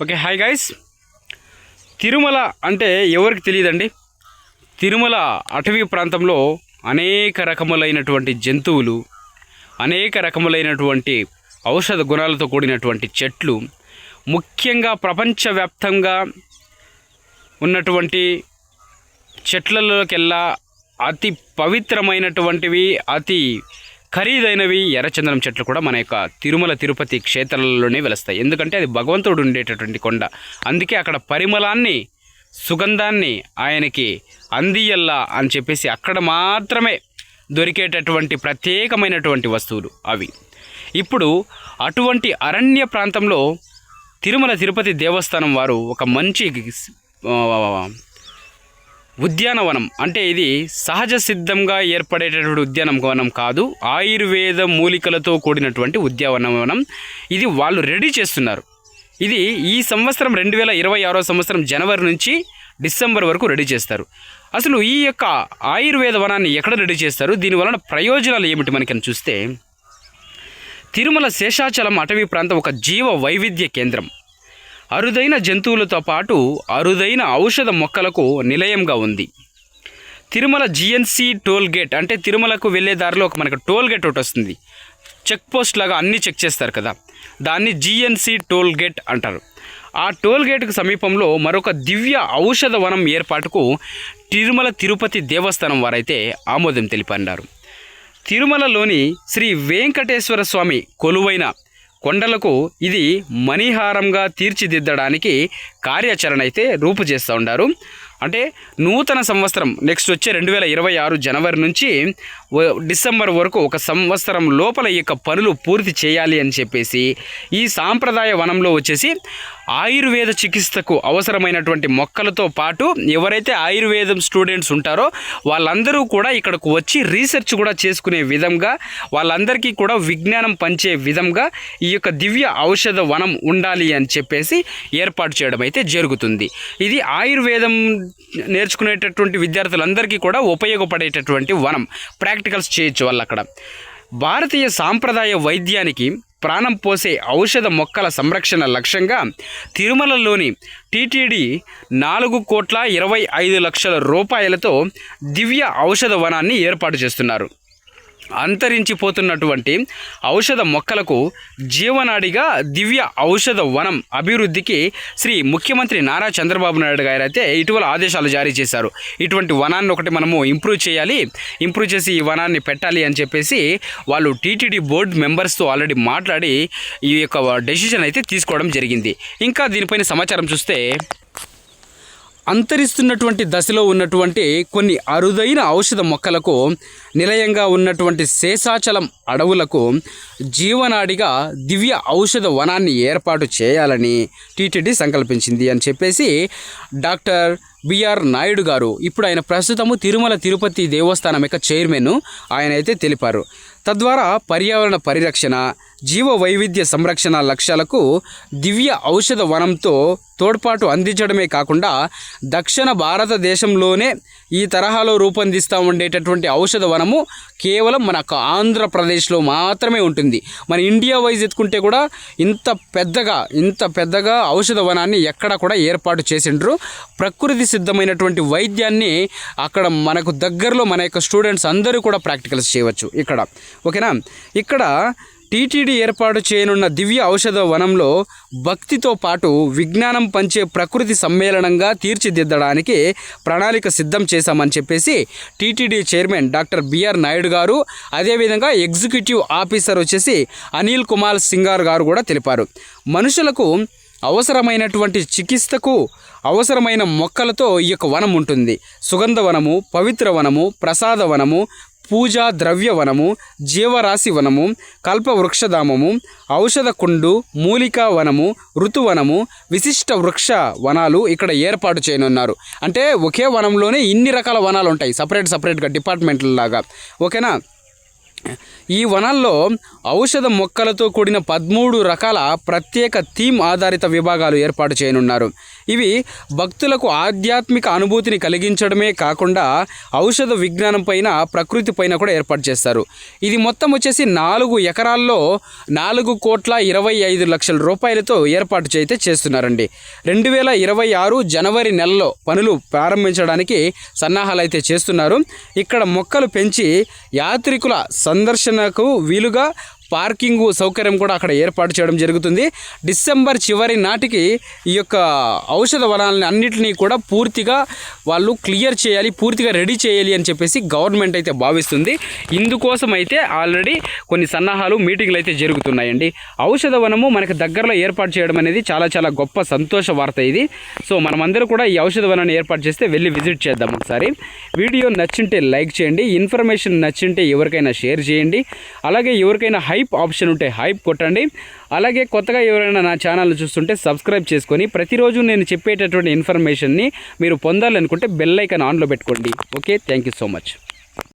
Okay hi guys. Tirumala అంటే ఎవరికి తెలియదండి? తిరుమల అటవీ ప్రాంతంలో అనేక రకములైనటువంటి జంతువులు అనేక రకములైనటువంటి ఔషధ గుణాలతో కూడినటువంటి చెట్లు ముఖ్యంగా ప్రపంచవ్యాప్తంగా ఉన్నటువంటి చెట్లలోకెల్లా అతి పవిత్రమైనటువంటివి అతి ఖరీదైనవి ఎర్రచందనం చెట్లు కూడా మన యొక్క తిరుమల తిరుపతి క్షేత్రాలలోనే వెలుస్తాయి. ఎందుకంటే అది భగవంతుడు ఉండేటటువంటి కొండ. అందుకే అక్కడ పరిమళాన్ని సుగంధాన్ని ఆయనకి అందియల్లా అని చెప్పేసి అక్కడ మాత్రమే దొరికేటటువంటి ప్రత్యేకమైనటువంటి వస్తువులు అవి. ఇప్పుడు అటువంటి అరణ్య ప్రాంతంలో తిరుమల తిరుపతి దేవస్థానం వారు ఒక మంచి ఉద్యానవనం అంటే ఇది సహజ సిద్ధంగా ఏర్పడేటటువంటి ఉద్యానవనం కాదు ఆయుర్వేద మూలికలతో కూడినటువంటి ఉద్యానవనం. ఇది వాళ్ళు రెడీ చేస్తున్నారు. ఇది ఈ సంవత్సరం రెండు వేల ఇరవై ఆరో సంవత్సరం జనవరి నుంచి డిసెంబర్ వరకు రెడీ చేస్తారు. అసలు ఈ యొక్క ఆయుర్వేద వనాన్ని ఎక్కడ రెడీ చేస్తారు? దీని వలన ప్రయోజనాలు ఏమిటి మనకని చూస్తే తిరుమల శేషాచలం అటవీ ప్రాంతం ఒక జీవ వైవిధ్య కేంద్రం. అరుదైన జంతువులతో పాటు అరుదైన ఔషధ మొక్కలకు నిలయంగా ఉంది. తిరుమల జిఎన్సి టోల్ గేట్ అంటే తిరుమలకు వెళ్ళే దారిలో ఒక మనకు టోల్ గేట్ ఒకటి వస్తుంది. చెక్ పోస్ట్ లాగా అన్నీ చెక్ చేస్తారు కదా. దాన్ని జిఎన్సి టోల్ గేట్ అంటారు. ఆ టోల్ గేట్కు సమీపంలో మరొక దివ్య ఔషధ వనం ఏర్పాటుకు తిరుమల తిరుపతి దేవస్థానం వారైతే ఆమోదం తెలిపన్నారు. తిరుమలలోని శ్రీ వెంకటేశ్వర స్వామి కొలువైన కొండలకు ఇది మణిహారంగా తీర్చిదిద్దడానికి కార్యాచరణ అయితే రూపు చేస్తూ ఉండారు. అంటే నూతన సంవత్సరం నెక్స్ట్ వచ్చే రెండు వేల ఇరవై ఆరు జనవరి నుంచి డిసెంబర్ వరకు ఒక సంవత్సరం లోపల ఈ యొక్క పనులు పూర్తి చేయాలి అని చెప్పేసి ఈ సాంప్రదాయ వనంలో వచ్చేసి ఆయుర్వేద చికిత్సకు అవసరమైనటువంటి మొక్కలతో పాటు ఎవరైతే ఆయుర్వేదం స్టూడెంట్స్ ఉంటారో వాళ్ళందరూ కూడా ఇక్కడకు వచ్చి రీసెర్చ్ కూడా చేసుకునే విధంగా వాళ్ళందరికీ కూడా విజ్ఞానం పంచే విధంగా ఈ యొక్క దివ్య ఔషధ వనం ఉండాలి అని చెప్పేసి ఏర్పాటు చేయడం అయితే జరుగుతుంది. ఇది ఆయుర్వేదం నేర్చుకునేటటువంటి విద్యార్థులందరికీ కూడా ఉపయోగపడేటటువంటి వనం. ప్రాక్టికల్స్ చేయొచ్చు వాళ్ళు అక్కడ భారతీయ సాంప్రదాయ వైద్యానికి ప్రాణం పోసే ఔషధ మొక్కల సంరక్షణ లక్ష్యంగా తిరుమలలోని టీటీడీ నాలుగు కోట్ల ఇరవై ఐదు లక్షల రూపాయలతో దివ్య ఔషధ వనాన్ని ఏర్పాటు చేస్తున్నారు. అంతరించిపోతున్నటువంటి ఔషధ మొక్కలకు జీవనాడిగా దివ్య ఔషధ వనం అభివృద్ధికి శ్రీ ముఖ్యమంత్రి నారా చంద్రబాబు నాయుడు గారు అయితే ఇటీవల ఆదేశాలు జారీ చేశారు. ఇటువంటి వనాన్ని ఒకటి మనము ఇంప్రూవ్ చేయాలి ఇంప్రూవ్ చేసి ఈ వనాన్ని పెట్టాలి అని చెప్పేసి వాళ్ళు టీటీడీ బోర్డు మెంబర్స్తో ఆల్రెడీ మాట్లాడి ఈ యొక్క డెసిషన్ అయితే తీసుకోవడం జరిగింది. ఇంకా దీనిపైన సమాచారం చూస్తే అంతరిస్తున్నటువంటి దశలో ఉన్నటువంటి కొన్ని అరుదైన ఔషధ మొక్కలకు నిలయంగా ఉన్నటువంటి శేషాచలం అడవులకు జీవనాడిగా దివ్య ఔషధ వనాన్ని ఏర్పాటు చేయాలని టీటీడీ సంకల్పించింది అని చెప్పేసి డాక్టర్ బిఆర్ నాయుడు గారు ఇప్పుడు ఆయన ప్రస్తుతము తిరుమల తిరుపతి దేవస్థానం యొక్క చైర్మన్ ఆయన అయితే తెలిపారు. తద్వారా పర్యావరణ పరిరక్షణ జీవ వైవిధ్య సంరక్షణ లక్ష్యాలకు దివ్య ఔషధ వనంతో తోడ్పాటు అందించడమే కాకుండా దక్షిణ భారతదేశంలోనే ఈ తరహాలో రూపొందిస్తూ ఉండేటటువంటి ఔషధ వనము కేవలం మన ఆంధ్రప్రదేశ్లో మాత్రమే ఉంటుంది. మన ఇండియా వైజ్ ఎత్తుకుంటే కూడా ఇంత పెద్దగా ఇంత పెద్దగా ఔషధ వనాన్ని ఎక్కడ కూడా ఏర్పాటు చేసిండ్రు. ప్రకృతి సిద్ధమైనటువంటి వైద్యాన్ని అక్కడ మనకు దగ్గరలో మన యొక్క స్టూడెంట్స్ అందరూ కూడా ప్రాక్టికల్స్ చేయవచ్చు ఇక్కడ. ఓకేనా? ఇక్కడ టీటీడీ ఏర్పాటు చేయనున్న దివ్య ఔషధ వనంలో భక్తితో పాటు విజ్ఞానం పంచే ప్రకృతి సమ్మేళనంగా తీర్చిదిద్దడానికి ప్రణాళిక సిద్ధం చేశామని చెప్పేసి TTD chairman doctor BR Naidu గారు అదేవిధంగా ఎగ్జిక్యూటివ్ ఆఫీసర్ వచ్చేసి అనిల్ కుమార్ సింగార్ గారు కూడా తెలిపారు. మనుషులకు అవసరమైనటువంటి చికిత్సకు అవసరమైన మొక్కలతో ఈ యొక్క వనం ఉంటుంది. సుగంధ వనము పవిత్ర వనము ప్రసాద వనము పూజా ద్రవ్య వనము జీవరాశి వనము కల్ప వృక్షధామము ఔషధ కుండు మూలికా వనము ఋతువనము విశిష్ట వృక్ష వనాలు ఇక్కడ ఏర్పాటు చేయనున్నారు. అంటే ఒకే వనంలోనే ఇన్ని రకాల వనాలు ఉంటాయి సపరేట్ సపరేట్గా డిపార్ట్మెంట్ల లాగా ఓకేనా? ఈ వనాల్లో ఔషధ మొక్కలతో కూడిన పదమూడు రకాల ప్రత్యేక థీమ్ ఆధారిత విభాగాలు ఏర్పాటు చేయనున్నారు. ఇవి భక్తులకు ఆధ్యాత్మిక అనుభూతిని కలిగించడమే కాకుండా ఔషధ విజ్ఞానం పైన ప్రకృతి పైన కూడా ఏర్పాటు చేస్తారు. ఇది మొత్తం వచ్చేసి నాలుగు ఎకరాల్లో నాలుగు కోట్ల ఇరవై ఐదు లక్షల రూపాయలతో ఏర్పాటు చేయితే చేస్తున్నారండి. రెండు వేల ఇరవై ఆరు జనవరి నెలలో పనులు ప్రారంభించడానికి సన్నాహాలు అయితే చేస్తున్నారు. ఇక్కడ మొక్కలు పెంచి యాత్రికుల సందర్శనకు వీలుగా పార్కింగ్ సౌకర్యం కూడా అక్కడ ఏర్పాటు చేయడం జరుగుతుంది. డిసెంబర్ చివరి నాటికి ఈ యొక్క ఔషధ వనాలని అన్నింటినీ కూడా పూర్తిగా వాళ్ళు క్లియర్ చేయాలి పూర్తిగా రెడీ చేయాలి అని చెప్పేసి గవర్నమెంట్ అయితే భావిస్తుంది. ఇందుకోసం అయితే ఆల్రెడీ కొన్ని సన్నాహాలు మీటింగ్లు అయితే జరుగుతున్నాయండి. ఔషధ వనము మనకు దగ్గరలో ఏర్పాటు చేయడం అనేది చాలా చాలా గొప్ప సంతోష వార్త ఇది. సో మనమందరూ కూడా ఈ ఔషధ వనాన్ని ఏర్పాటు చేస్తే వెళ్ళి విజిట్ చేద్దాం ఒకసారి. వీడియో నచ్చింటే లైక్ చేయండి ఇన్ఫర్మేషన్ నచ్చింటే ఎవరికైనా షేర్ చేయండి. అలాగే ఎవరికైనా హై హైప్ ఆప్షన్ ఉంటే హైప్ కొట్టండి. అలాగే కొత్తగా ఎవరైనా నా ఛానల్ చూస్తుంటే సబ్స్క్రైబ్ చేసుకొని ప్రతిరోజు నేను చెప్పేటటువంటి ఇన్ఫర్మేషన్ని మీరు పొందాలనుకుంటే బెల్ ఐకాన్ ఆన్లో పెట్టుకోండి. Okay thank you so much.